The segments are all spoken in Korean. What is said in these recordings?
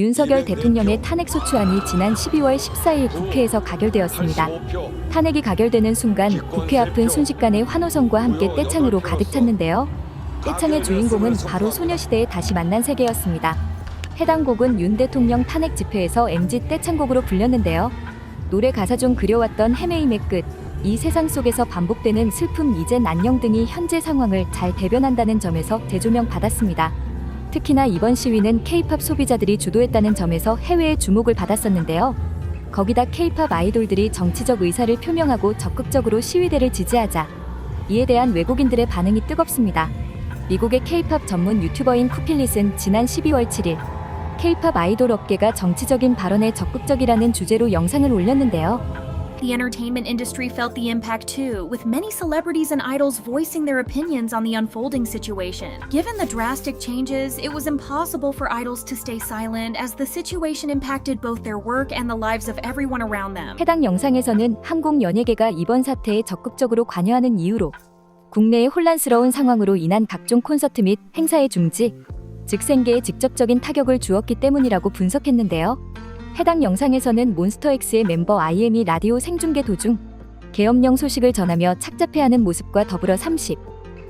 윤석열 대통령의 탄핵 소추안이 지난 12월 14일 국회에서 가결되었습니다. 탄핵이 가결되는 순간 국회 앞은 순식간에 환호성과 함께 떼창으로 가득 찼는데요. 떼창의 주인공은 바로 소녀시대의 다시 만난 세계였습니다. 해당 곡은 윤 대통령 탄핵 집회에서 MG 떼창곡으로 불렸는데요. 노래 가사 중 그려왔던 헤매임의 끝, 이 세상 속에서 반복되는 슬픔, 이젠 안녕 등이 현재 상황을 잘 대변한다는 점에서 재조명 받았습니다. 특히나 이번 시위는 K-팝 소비자들이 주도했다는 점에서 해외의 주목을 받았었는데요. 거기다 K-팝 아이돌들이 정치적 의사를 표명하고 적극적으로 시위대를 지지하자 이에 대한 외국인들의 반응이 뜨겁습니다. 미국의 K-팝 전문 유튜버인 쿠필릿은 지난 12월 7일 K-팝 아이돌 업계가 정치적인 발언에 적극적이라는 주제로 영상을 올렸는데요. The entertainment industry felt the impact too, with many celebrities and idols voicing their opinions on the unfolding situation. Given the drastic changes, it was impossible for idols to stay silent as the situation impacted both their work and the lives of everyone around them. 해당 영상에서는 한국 연예계가 이번 사태에 적극적으로 관여하는 이유로 국내의 혼란스러운 상황으로 인한 각종 콘서트 및 행사의 중지, 즉 생계에 직접적인 타격을 주었기 때문이라고 분석했는데요. 해당 영상에서는 몬스터엑스의 멤버 IM이 라디오 생중계 도중 계엄령 소식을 전하며 착잡해하는 모습과 더불어 30.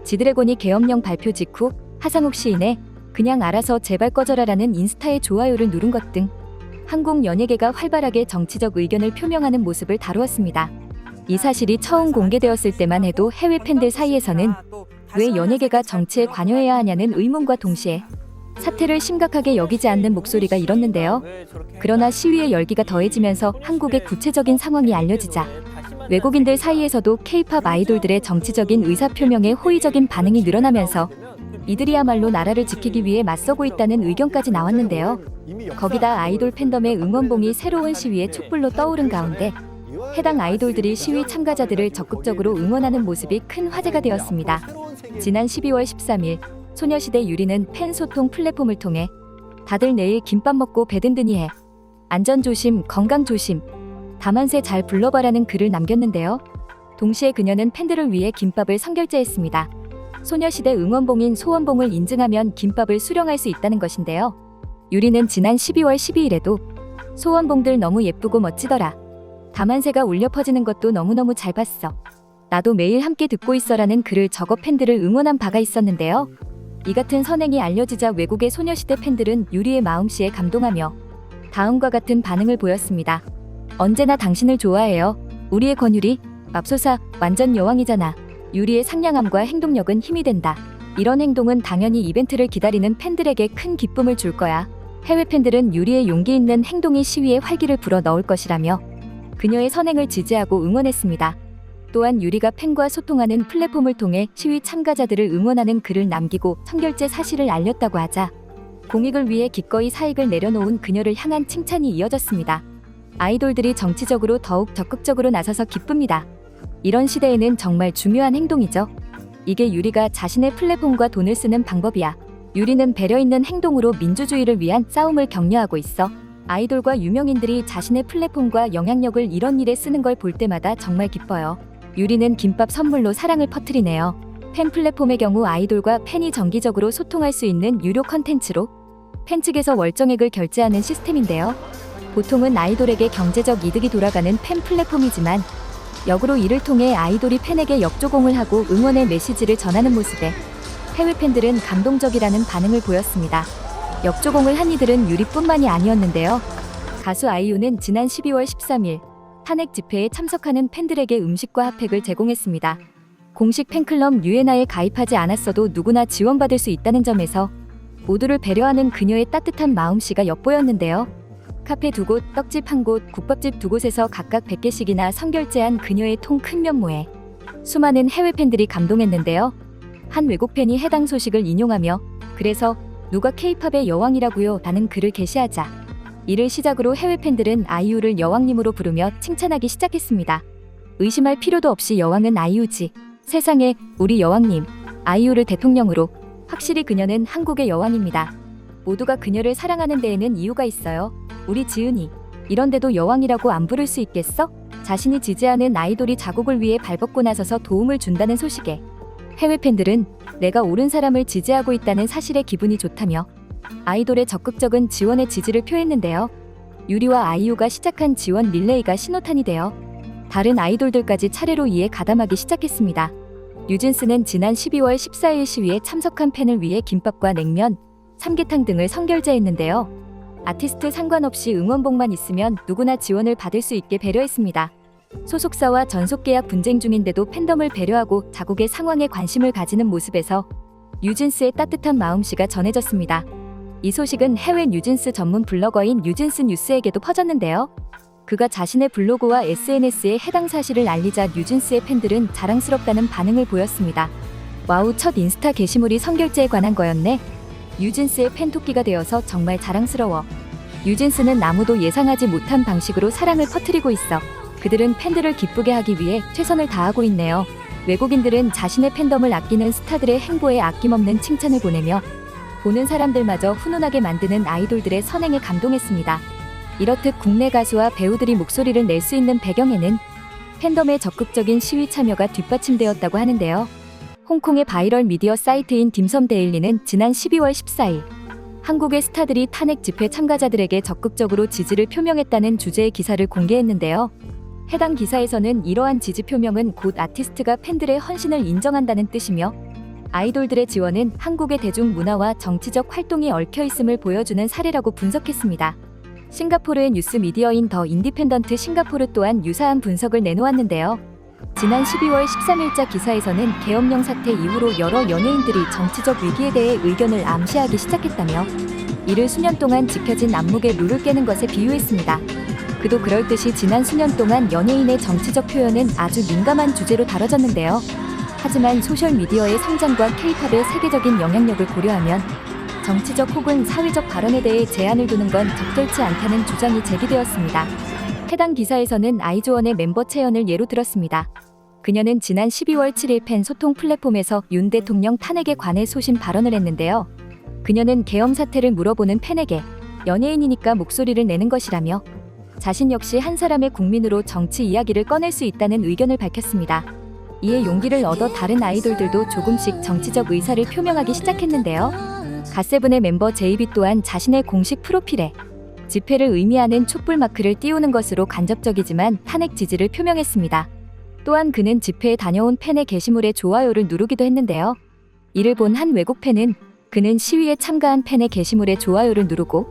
지드래곤이 계엄령 발표 직후 하상욱 시인의 그냥 알아서 제발 꺼져라라는 인스타의 좋아요를 누른 것 등 한국 연예계가 활발하게 정치적 의견을 표명하는 모습을 다루었습니다. 이 사실이 처음 공개되었을 때만 해도 해외 팬들 사이에서는 왜 연예계가 정치에 관여해야 하냐는 의문과 동시에 사태를 심각하게 여기지 않는 목소리가 일었는데요. 그러나 시위의 열기가 더해지면서 한국의 구체적인 상황이 알려지자 외국인들 사이에서도 K-팝 아이돌들의 정치적인 의사표명에 호의적인 반응이 늘어나면서 이들이야말로 나라를 지키기 위해 맞서고 있다는 의견까지 나왔는데요. 거기다 아이돌 팬덤의 응원봉이 새로운 시위의 촛불로 떠오른 가운데 해당 아이돌들이 시위 참가자들을 적극적으로 응원하는 모습이 큰 화제가 되었습니다. 지난 12월 13일 소녀시대 유리는 팬 소통 플랫폼을 통해 다들 내일 김밥 먹고 배 든든히 해. 안전 조심, 건강 조심. 다만세 잘 불러봐라는 글을 남겼는데요. 동시에 그녀는 팬들을 위해 김밥을 선결제했습니다. 소녀시대 응원봉인 소원봉을 인증하면 김밥을 수령할 수 있다는 것인데요. 유리는 지난 12월 12일에도 소원봉들 너무 예쁘고 멋지더라. 다만세가 울려 퍼지는 것도 너무너무 잘 봤어. 나도 매일 함께 듣고 있어라는 글을 적어 팬들을 응원한 바가 있었는데요. 이 같은 선행이 알려지자 외국의 소녀시대 팬들은 유리의 마음씨에 감동하며 다음과 같은 반응을 보였습니다. 언제나 당신을 좋아해요. 우리의 권유리, 맙소사, 완전 여왕이잖아. 유리의 상냥함과 행동력은 힘이 된다. 이런 행동은 당연히 이벤트를 기다리는 팬들에게 큰 기쁨을 줄 거야. 해외 팬들은 유리의 용기 있는 행동이 시위에 활기를 불어 넣을 것이라며 그녀의 선행을 지지하고 응원했습니다. 또한 유리가 팬과 소통하는 플랫폼을 통해 시위 참가자들을 응원하는 글을 남기고 선결제 사실을 알렸다고 하자 공익을 위해 기꺼이 사익을 내려놓은 그녀를 향한 칭찬이 이어졌습니다. 아이돌들이 정치적으로 더욱 적극적으로 나서서 기쁩니다. 이런 시대에는 정말 중요한 행동이죠. 이게 유리가 자신의 플랫폼과 돈을 쓰는 방법이야. 유리는 배려 있는 행동으로 민주주의를 위한 싸움을 격려하고 있어. 아이돌과 유명인들이 자신의 플랫폼과 영향력을 이런 일에 쓰는 걸 볼 때마다 정말 기뻐요. 유리는 김밥 선물로 사랑을 퍼뜨리네요. 팬 플랫폼의 경우 아이돌과 팬이 정기적으로 소통할 수 있는 유료 컨텐츠로 팬 측에서 월정액을 결제하는 시스템인데요. 보통은 아이돌에게 경제적 이득이 돌아가는 팬 플랫폼이지만 역으로 이를 통해 아이돌이 팬에게 역조공을 하고 응원의 메시지를 전하는 모습에 해외 팬들은 감동적이라는 반응을 보였습니다. 역조공을 한 이들은 유리뿐만이 아니었는데요. 가수 아이유는 지난 12월 13일 탄핵 집회에 참석하는 팬들에게 음식과 핫팩을 제공했습니다. 공식 팬클럽 유에나에 가입하지 않았어도 누구나 지원받을 수 있다는 점에서 모두를 배려하는 그녀의 따뜻한 마음씨가 엿보였는데요. 카페 두 곳, 떡집 한 곳, 국밥집 두 곳에서 각각 100개씩이나 선결제한 그녀의 통 큰 면모에 수많은 해외 팬들이 감동했는데요. 한 외국 팬이 해당 소식을 인용하며 그래서 누가 케이팝의 여왕이라고요? 라는 글을 게시하자 이를 시작으로 해외 팬들은 아이유를 여왕님으로 부르며 칭찬하기 시작했습니다. 의심할 필요도 없이 여왕은 아이유지. 세상에 우리 여왕님, 아이유를 대통령으로 확실히 그녀는 한국의 여왕입니다. 모두가 그녀를 사랑하는 데에는 이유가 있어요. 우리 지은이 이런데도 여왕이라고 안 부를 수 있겠어? 자신이 지지하는 아이돌이 자국을 위해 발벗고 나서서 도움을 준다는 소식에 해외 팬들은 내가 옳은 사람을 지지하고 있다는 사실에 기분이 좋다며 아이돌의 적극적인 지원에 지지를 표했는데요. 유리와 아이유가 시작한 지원 릴레이가 신호탄이 되어 다른 아이돌들까지 차례로 이에 가담하기 시작했습니다. 뉴진스는 지난 12월 14일 시위에 참석한 팬을 위해 김밥과 냉면, 삼계탕 등을 선결제했는데요. 아티스트 상관없이 응원봉만 있으면 누구나 지원을 받을 수 있게 배려했습니다. 소속사와 전속 계약 분쟁 중인데도 팬덤을 배려하고 자국의 상황에 관심을 가지는 모습에서 뉴진스의 따뜻한 마음씨가 전해졌습니다. 이 소식은 해외 뉴진스 전문 블로거인 뉴진스 뉴스에게도 퍼졌는데요. 그가 자신의 블로그와 SNS에 해당 사실을 알리자 뉴진스의 팬들은 자랑스럽다는 반응을 보였습니다. 와우 첫 인스타 게시물이 성결제에 관한 거였네. 뉴진스의 팬토끼가 되어서 정말 자랑스러워. 뉴진스는 아무도 예상하지 못한 방식으로 사랑을 퍼뜨리고 있어. 그들은 팬들을 기쁘게 하기 위해 최선을 다하고 있네요. 외국인들은 자신의 팬덤을 아끼는 스타들의 행보에 아낌없는 칭찬을 보내며 보는 사람들마저 훈훈하게 만드는 아이돌들의 선행에 감동했습니다. 이렇듯 국내 가수와 배우들이 목소리를 낼 수 있는 배경에는 팬덤의 적극적인 시위 참여가 뒷받침되었다고 하는데요. 홍콩의 바이럴 미디어 사이트인 딤섬 데일리는 지난 12월 14일 한국의 스타들이 탄핵 집회 참가자들에게 적극적으로 지지를 표명했다는 주제의 기사를 공개했는데요. 해당 기사에서는 이러한 지지 표명은 곧 아티스트가 팬들의 헌신을 인정한다는 뜻이며 아이돌들의 지원은 한국의 대중 문화와 정치적 활동이 얽혀 있음을 보여주는 사례라고 분석했습니다. 싱가포르의 뉴스 미디어인 더 인디펜던트 싱가포르 또한 유사한 분석을 내놓았는데요. 지난 12월 13일자 기사에서는 계엄령 사태 이후로 여러 연예인들이 정치적 위기에 대해 의견을 암시하기 시작했다며 이를 수년 동안 지켜진 안목의 룰을 깨는 것에 비유했습니다. 그도 그럴 듯이 지난 수년 동안 연예인의 정치적 표현은 아주 민감한 주제로 다뤄졌는데요. 하지만 소셜미디어의 성장과 케이팝의 세계적인 영향력을 고려하면 정치적 혹은 사회적 발언에 대해 제한을 두는 건 적절치 않다는 주장이 제기되었습니다. 해당 기사에서는 아이즈원의 멤버 채연을 예로 들었습니다. 그녀는 지난 12월 7일 팬 소통 플랫폼에서 윤 대통령 탄핵에 관해 소신 발언을 했는데요. 그녀는 계엄 사태를 물어보는 팬에게 연예인이니까 목소리를 내는 것이라며 자신 역시 한 사람의 국민으로 정치 이야기를 꺼낼 수 있다는 의견을 밝혔습니다. 이에 용기를 얻어 다른 아이돌들도 조금씩 정치적 의사를 표명하기 시작했는데요. 갓세븐의 멤버 제이비 또한 자신의 공식 프로필에 집회를 의미하는 촛불 마크를 띄우는 것으로 간접적이지만 탄핵 지지를 표명했습니다. 또한 그는 집회에 다녀온 팬의 게시물에 좋아요를 누르기도 했는데요. 이를 본 한 외국 팬은 그는 시위에 참가한 팬의 게시물에 좋아요를 누르고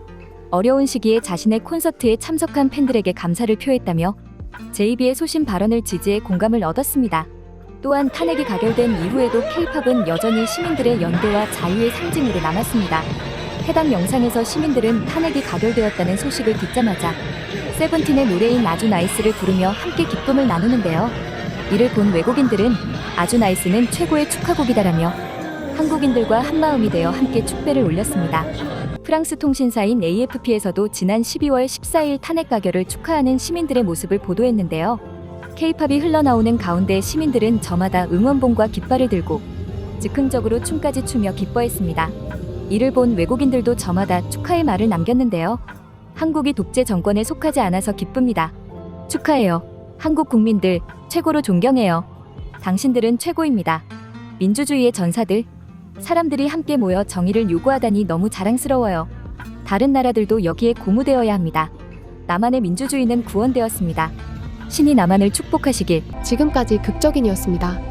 어려운 시기에 자신의 콘서트에 참석한 팬들에게 감사를 표했다며 제이비의 소신 발언을 지지해 공감을 얻었습니다. 또한 탄핵이 가결된 이후에도 케이팝은 여전히 시민들의 연대와 자유의 상징으로 남았습니다. 해당 영상에서 시민들은 탄핵이 가결되었다는 소식을 듣자마자 세븐틴의 노래인 아주 나이스를 부르며 함께 기쁨을 나누는데요. 이를 본 외국인들은 아주 나이스는 최고의 축하곡이다라며 한국인들과 한마음이 되어 함께 축배를 올렸습니다. 프랑스 통신사인 AFP에서도 지난 12월 14일 탄핵 가결을 축하하는 시민들의 모습을 보도했는데요. 케이팝이 흘러나오는 가운데 시민들은 저마다 응원봉과 깃발을 들고 즉흥적으로 춤까지 추며 기뻐했습니다. 이를 본 외국인들도 저마다 축하의 말을 남겼는데요. 한국이 독재 정권에 속하지 않아서 기쁩니다. 축하해요. 한국 국민들 최고로 존경해요. 당신들은 최고입니다. 민주주의의 전사들, 사람들이 함께 모여 정의를 요구하다니 너무 자랑스러워요. 다른 나라들도 여기에 고무되어야 합니다. 나만의 민주주의는 구원되었습니다. 신이 나만을 축복하시길. 지금까지 극적인이었습니다.